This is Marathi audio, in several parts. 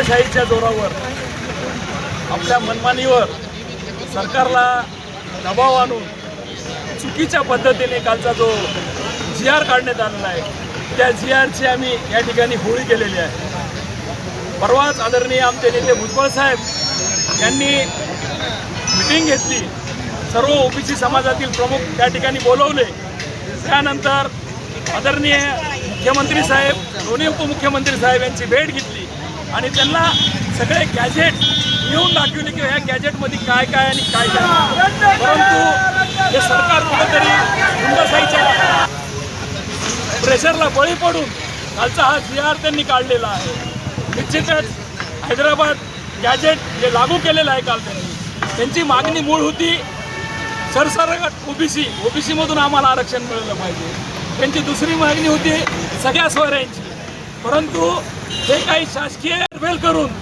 लोकशाहीच्या जोरावर आपल्या मनमानीवर सरकारला दबाव आणून चुकीच्या पद्धतीने कालचा जो जी आर काढण्यात आलेला आहे त्या जी आरची आम्ही या ठिकाणी होळी केलेली आहे. परवाच आदरणीय आमचे नेते भुजबळ साहेब यांनी मिटिंग घेतली. सर्व ओबीसी समाजातील प्रमुख त्या ठिकाणी बोलवले. त्यानंतर आदरणीय मुख्यमंत्री साहेब दोन्ही उपमुख्यमंत्री साहेब यांची भेट घेतली. आणि त्यांना सगळे गॅजेट येऊन दाखवले की ह्या गॅजेटमध्ये काय काय आणि काय काय. परंतु हे सरकार कुठेतरी हुंडासाईच्या प्रेशरला बळी पडून कालचा हा जी आर त्यांनी काढलेला आहे. निश्चितच हैदराबाद गॅजेट जे लागू केलेलं आहे काल त्यांनी. त्यांची मागणी मूळ होती सरसरगट ओबीसी ओबीसीमधून आम्हाला आरक्षण मिळलं पाहिजे. त्यांची दुसरी मागणी होती सगळ्या सोयऱ्यांची. परंतु हे काही शासकीय वेल करून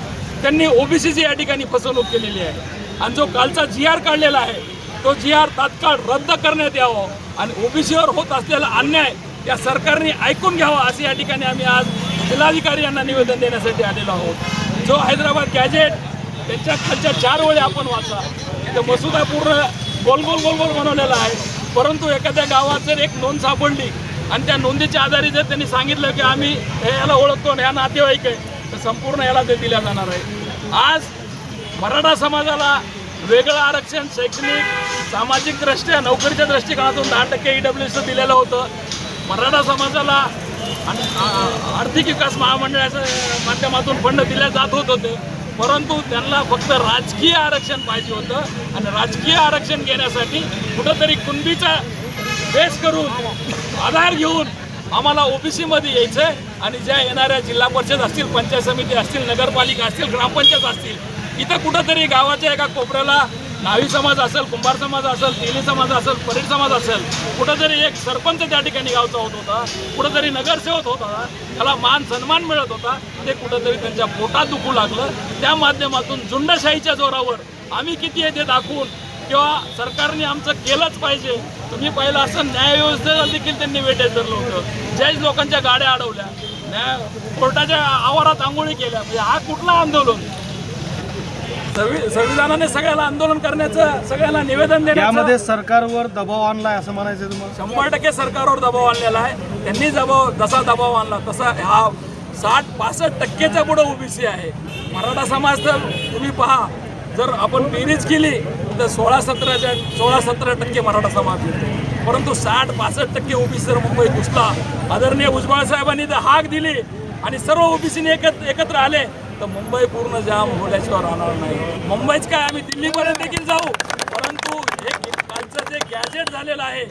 त्यांनी ओबीसीची या ठिकाणी फसवणूक केलेली आहे. आणि जो कालचा जी आर काढलेला आहे तो जी आर तात्काळ रद्द करण्यात यावं आणि ओबीसीवर होत असलेला अन्याय या सरकारने ऐकून घ्यावा असे या ठिकाणी आम्ही आज जिल्हाधिकारी यांना निवेदन देण्यासाठी आलेलो आहोत. जो हैदराबाद गॅजेट त्यांच्या खालच्या चार वेळी आपण वाचा. इथं मसुदा पूर्ण गोलगोल गोलगोल बनवलेला आहे. परंतु एखाद्या गावात जर एक नोंद सापडली आणि त्या नोंदीच्या आधारे जर त्यांनी सांगितलं की आम्ही हे याला ओळखतो आणि ह्या नातेवाईक आहे तर संपूर्ण याला ते दिल्या जाणार आहे. आज मराठा समाजाला वेगळं आरक्षण शैक्षणिक सामाजिक दृष्ट्या नोकरीच्या दृष्टिकोनातून दहा टक्के ई डब्ल्यू दिलेलं होतं. मराठा समाजाला आणि आर्थिक विकास महामंडळाच्या माध्यमातून फंड दिले जात होत होते. परंतु त्यांना फक्त राजकीय आरक्षण पाहिजे होतं. आणि राजकीय आरक्षण घेण्यासाठी कुठंतरी कुणबीचा बेस करून आधार घेऊन आम्हाला ओबीसीमध्ये यायचं आहे. आणि ज्या येणाऱ्या जिल्हा परिषद असतील पंचायत समिती असतील नगरपालिका असतील ग्रामपंचायत असतील इथं कुठंतरी गावाच्या एका कोपऱ्याला नावी समाज असेल कुंभार समाज असेल तेली समाज असेल परीड समाज असेल कुठंतरी एक सरपंच त्या ठिकाणी गावचा होत होता कुठंतरी नगरसेवक होत होता त्याला मान सन्मान मिळत होता ते कुठंतरी त्यांच्या पोटात दुखू लागलं. त्या माध्यमातून झुंडशाहीच्या जोरावर आम्ही किती आहे ते दाखवून किंवा सरकारने आमचं केलंच पाहिजे. तुम्ही पाहिलं असं न्यायव्यवस्थेला देखील त्यांनी वेटेज धरलं होतं. ज्याच लोकांच्या गाड्या अडवल्या. न्याय कोर्टाच्या आवारात आंघोळी केल्या. म्हणजे हा कुठला आंदोलन? संवि- संविधानाने सगळ्याला आंदोलन करण्याचं सगळ्याला निवेदन देण्याचं यामध्ये सरकारवर दबाव आणलाय असं म्हणायचं तुम्हाला? शंभर टक्के सरकारवर दबाव आणलेला आहे. त्यांनी दबाव जसा दबाव आणला तसा हा साठ पासष्ट टक्केच्या पुढं ओबीसी आहे. मराठा समाज तर तुम्ही पहा. जर आपण बेरीज केली तर सोळा सतराच्या सोळा सतरा टक्के मराठा समाज येतो. परंतु साठ पासष्ट टक्के ओबीसी जर मुंबईत घुसला. आदरणीय भुजबळ साहेबांनी जर हाक दिली आणि सर्व ओबीसीने एकत्र एकत्र आले. तर मुंबई पूर्ण जाम होल्याशिवाय राहणार नाही. मुंबईच काय आम्ही दिल्लीपर्यंत देखील जाऊ. परंतु हे कालचं जे गॅजेट झालेलं आहे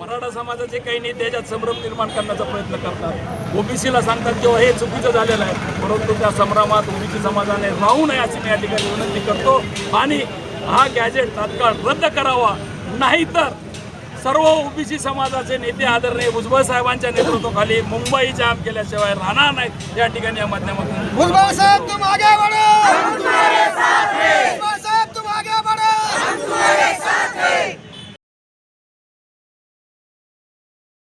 मराठा समाजाचे काही नेते याच्यात संभ्रम निर्माण करण्याचा प्रयत्न करतात. ओबीसीला सांगतात किंवा हो, हे चुकीचं झालेलं आहे. परंतु त्या संभ्रमात ओबीसी समाजाने राहू नये अशी मी या ठिकाणी विनंती करतो. आणि हा गॅजेट तात्काळ रद्द करावा. नाहीतर सर्व ओबीसी समाजाचे नेते आदरणीय भुजबळ साहेबांच्या नेतृत्वाखाली मुंबई जाम केल्याशिवाय राहणार नाहीत. या ठिकाणी या माध्यमातून भुजबल साहेब